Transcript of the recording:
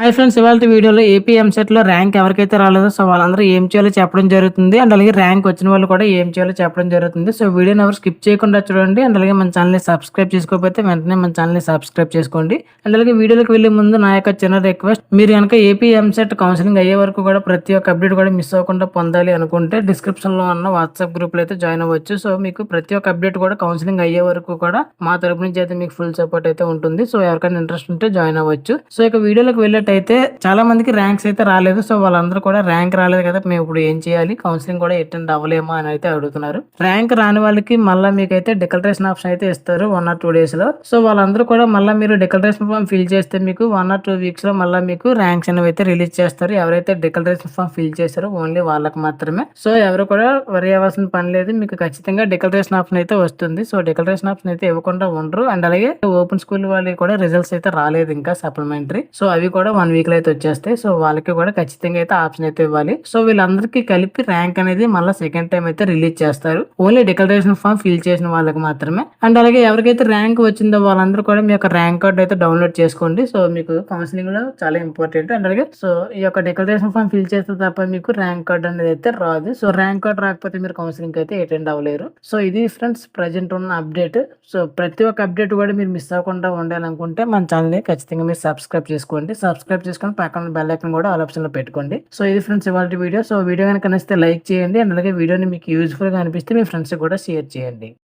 Hi friends ఇవాళ వీడియోలో AP ఎంసెట్లో ర్యాంక్ ఎవరికైతే రాలేదో సో వాళ్ళందరూ ఏం చేయాలో చెప్పడం జరుగుతుంది. అండ్ అలాగే ర్యాంక్ వచ్చిన వాళ్ళు కూడా ఏం చేయాలో చెప్పడం జరుగుతుంది. సో వీడియోని ఎవరు స్కిప్ చేయకుండా చూడండి. అండ్ అలాగే మన ఛానల్ని సబ్స్క్రైబ్ చేసుకోకపోతే వెంటనే మన ఛానల్ని సబ్స్క్రైబ్ చేసుకోండి. అండ్ అలాగే వీడియోలోకి వెళ్ళే ముందు నా యొక్క చిన్న రిక్వెస్ట్ మీరు కనుక ఏపీ ఎంసెట్ కౌన్సిలింగ్ అయ్యే వరకు కూడా ప్రతి ఒక్క అప్డేట్ కూడా మిస్ అవ్వకుండా పొందాలి అనుకుంటే డిస్క్రిప్షన్లో ఉన్న వాట్సాప్ గ్రూప్లో అయితే జాయిన్ అవ్వచ్చు. సో మీకు ప్రతి ఒక్క అప్డేట్ కూడా కౌన్సిలింగ్ అయ్యే వరకు కూడా మా తరపు నుంచి అయితే మీకు ఫుల్ సపోర్ట్ అయితే ఉంటుంది. సో ఎవరికైనా ఇంట్రెస్ట్ ఉంటే జాయిన్ అవ్వచ్చు. సో ఇక వీడియోలోకి అయితే చాలా మందికి ర్యాంక్స్ అయితే రాలేదు. సో వాళ్ళందరూ కూడా ర్యాంక్ రాలేదు కదా. మేము ఇప్పుడు ఏం చేయాలి? కౌన్సిలింగ్ కూడా అటెండ్ అవ్వలేమో అని అయితే అడుగుతున్నారు. ర్యాంక్ రాని వాళ్ళకి మళ్ళీ మీకు అయితే డిక్లరేషన్ ఆప్షన్ అయితే ఇస్తారు వన్ ఆర్ టూ డేస్లో. సో వాళ్ళందరూ కూడా మళ్ళీ మీరు డిక్లరేషన్ ఫామ్ ఫిల్ చేస్తే మీకు వన్ ఆర్ టూ వీక్స్లో మళ్ళీ మీకు ర్యాంక్స్ అనేవి అయితే రిలీజ్ చేస్తారు. ఎవరైతే డిక్లరేషన్ ఫామ్ ఫిల్ చేస్తారో ఓన్లీ వాళ్ళకి మాత్రమే. సో ఎవరు కూడా వరి అవ్వాల్సిన పని లేదు. మీకు ఖచ్చితంగా డిక్లరేషన్ ఆప్షన్ అయితే వస్తుంది. సో డిక్లరేషన్ ఆప్షన్ అయితే ఇవ్వకుండా ఉండరు. అండ్ అలాగే ఓపెన్ స్కూల్ వాళ్ళకి కూడా రిజల్ట్స్ అయితే రాలేదు ఇంకా సప్లిమెంటరీ సో అవి కూడా వన్ వీక్లో అయితే వచ్చేస్తాయి. సో వాళ్ళకి కూడా ఖచ్చితంగా అయితే ఆప్షన్ అయితే ఇవ్వాలి. సో వీళ్ళందరికీ కలిపి ర్యాంక్ అనేది మళ్ళీ సెకండ్ టైం అయితే రిలీజ్ చేస్తారు. ఓన్లీ డిక్లరేషన్ ఫామ్ ఫిల్ చేసిన వాళ్ళకి మాత్రమే. అండ్ అలాగే ఎవరికైతే ర్యాంక్ వచ్చిందో వాళ్ళందరూ కూడా మీ యొక్క ర్యాంక్ కార్డ్ అయితే డౌన్లోడ్ చేసుకోండి. సో మీకు కౌన్సిలింగ్లో చాలా ఇంపార్టెంట్ అండ్ అలాగే సో ఈ యొక్క డిక్లరేషన్ ఫామ్ ఫిల్ చేస్తే తప్ప మీకు ర్యాంక్ కార్డ్ అనేది అయితే రాదు. సో ర్యాంక్ కార్డ్ రాకపోతే మీరు కౌన్సిలింగ్ అయితే అటెండ్ అవ్వలేరు. సో ఇది ఫ్రెండ్స్ ప్రజెంట్ ఉన్న అప్డేట్ సో ప్రతి ఒక్క అప్డేట్ కూడా మీరు మిస్ అవ్వకుండా ఉండాలనుకుంటే మన ఛానల్ని ఖచ్చితంగా మీరు సబ్స్క్రైబ్ చేసుకోండి. సబ్స్క్రైబ్ చేసుకొని పక్కన బెల్ ఐకన్ కూడా ఆల్ ఆప్షన్లో పెట్టుకోండి. సో ఇది ఫ్రెండ్స్ ఇవాళ వీడియో సో వీడియో కనుక నచ్చితే లైక్ చేయండి. అండ్ అలాగే వీడియోని మీకు యూజ్ఫుల్గా అనిపిస్తే మీ ఫ్రెండ్స్ కూడా షేర్ చేయండి.